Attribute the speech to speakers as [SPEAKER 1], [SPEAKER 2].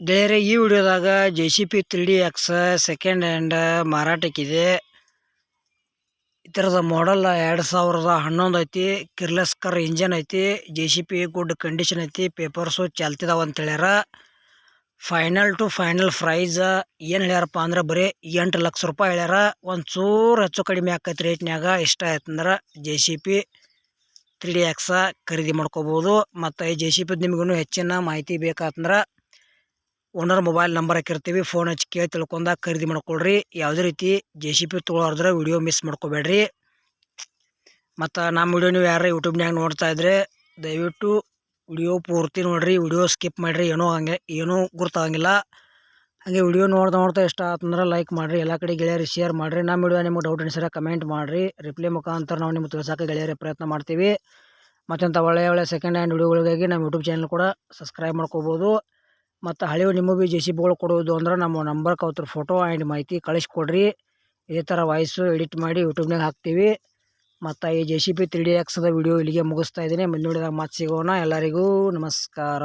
[SPEAKER 1] ಗೆಳೆಯರೆ ಈ ವಿಡಿಯೋದಾಗ J C P three D X second hand ಮಾರಾಟಕ್ಕಿದೆ. ಇದರದ ಮಾಡೆಲ್ ಎರಡು ಸಾವಿರದ ಹನ್ನೊಂದು ಐತಿ ಕಿರ್ಲಸ್ಕರ್ ಇಂಜನ್ ಐತಿ J C P good condition ಐತಿ ಪೇಪರ್ಸು ಚಾಲ್ತಿದಾವ ಅಂತ ಹೇಳ್ಯಾರ. ಫೈನಲ್ ಟು ಫೈನಲ್ ಪ್ರೈಸ್ ಏನು ಹೇಳ್ಯಾರಪ್ಪ ಅಂದ್ರೆ ಬರೀ ಎಂಟು ಲಕ್ಷ ರೂಪಾಯಿ ಹೇಳ್ಯಾರ. ಒಂದು ಚೂರು ಹೆಚ್ಚು ಕಡಿಮೆ ಆಕೈತಿ ರೇಟ್ನ್ಯಾಗ ಇಷ್ಟ ಆಯ್ತಂದ್ರೆ J C P three D X ಖರೀದಿ ಮಾಡ್ಕೋಬೋದು. ಮತ್ತು ಈ ಜೆ ಸಿ ಪಿ ನಿಮಗೂ ಹೆಚ್ಚಿನ ಮಾಹಿತಿ ಬೇಕಾತಂದ್ರೆ ಓನರ್ ಮೊಬೈಲ್ ನಂಬರ್ ಹಾಕಿರ್ತೀವಿ ಫೋನ್ ಹಚ್ಚಿ ಕೇಳಿ ತಿಳ್ಕೊಂಡ ಖರೀದಿ ಮಾಡ್ಕೊಳ್ರಿ. ಯಾವುದೇ ರೀತಿ ಜೆ ಸಿ ಪಿ ತೊಗೊಳೋದ್ರೆ ವಿಡಿಯೋ ಮಿಸ್ ಮಾಡ್ಕೋಬೇಡ್ರಿ. ಮತ್ತು ನಮ್ಮ ವಿಡಿಯೋ ನೀವು ಯಾರು ಯೂಟ್ಯೂಬ್ನಾಗ ನೋಡ್ತಾ ಇದ್ರೆ, ದಯವಿಟ್ಟು ವಿಡಿಯೋ ಪೂರ್ತಿ ನೋಡಿರಿ ವಿಡಿಯೋ ಸ್ಕಿಪ್ ಮಾಡಿರಿ, ಏನೋ ಹಂಗೆ, ಏನೂ ಗುರ್ತಾಗಂಗಿಲ್ಲ. ಹಾಗೆ ವಿಡಿಯೋ ನೋಡ್ತಾ ನೋಡ್ತಾ ಇಷ್ಟ ಆತಂದ್ರೆ ಲೈಕ್ ಮಾಡಿರಿ, ಎಲ್ಲ ಕಡೆ ಗೆಳೆಯರಿ ಶೇರ್ ಮಾಡಿರಿ. ನಮ್ಮ ವಿಡಿಯೋ ನಿಮಗೆ ಡೌಟ್ ಅನಿಸಿದ್ರೆ ಕಮೆಂಟ್ ಮಾಡಿರಿ. ರಿಪ್ಲೈ ಮುಖಾಂತರ ನಾವು ನಿಮ್ಗೆ ತಿಳಿಸೋಕೆ ಗೆಳೆಯರಿ ಪ್ರಯತ್ನ ಮಾಡ್ತೀವಿ. ಮತ್ತಂಥ ಒಳ್ಳೆಯ ಒಳ್ಳೆಯ ಸೆಕೆಂಡ್ ಹ್ಯಾಂಡ್ ವಿಡಿಯೋಗಳಿಗಾಗಿ ನಮ್ಮ ಯೂಟ್ಯೂಬ್ ಚಾನಲ್ ಕೂಡ ಸಬ್ಸ್ಕ್ರೈಬ್ ಮಾಡ್ಕೋಬೋದು. ಮತ್ತು ಹಳೆವು ನಿಮ್ಮ ಭೀ ಜೆ ಸಿ ಬಿಗಳು ಕೊಡುವುದು ಅಂದ್ರೆ ನಮ್ಮ ನಂಬರ್ ಅವ್ರ ಫೋಟೋ ಆ್ಯಂಡ್ ಮಾಹಿತಿ ಕಳಿಸ್ಕೊಡ್ರಿ. ಇದೇ ಥರ ವಾಯ್ಸು ಎಡಿಟ್ ಮಾಡಿ ಯೂಟ್ಯೂಬ್ನಾಗ ಹಾಕ್ತೀವಿ. ಮತ್ತು ಈ J C B three D ಎಕ್ಸ್ದ video ಇಲ್ಲಿಗೆ ಮುಗಿಸ್ತಾ ಇದ್ದೀನಿ. ಮುಂದಿನ ನೋಡಿದಾಗ ಮತ್ತೆ ಸಿಗೋಣ. ಎಲ್ಲರಿಗೂ ನಮಸ್ಕಾರ.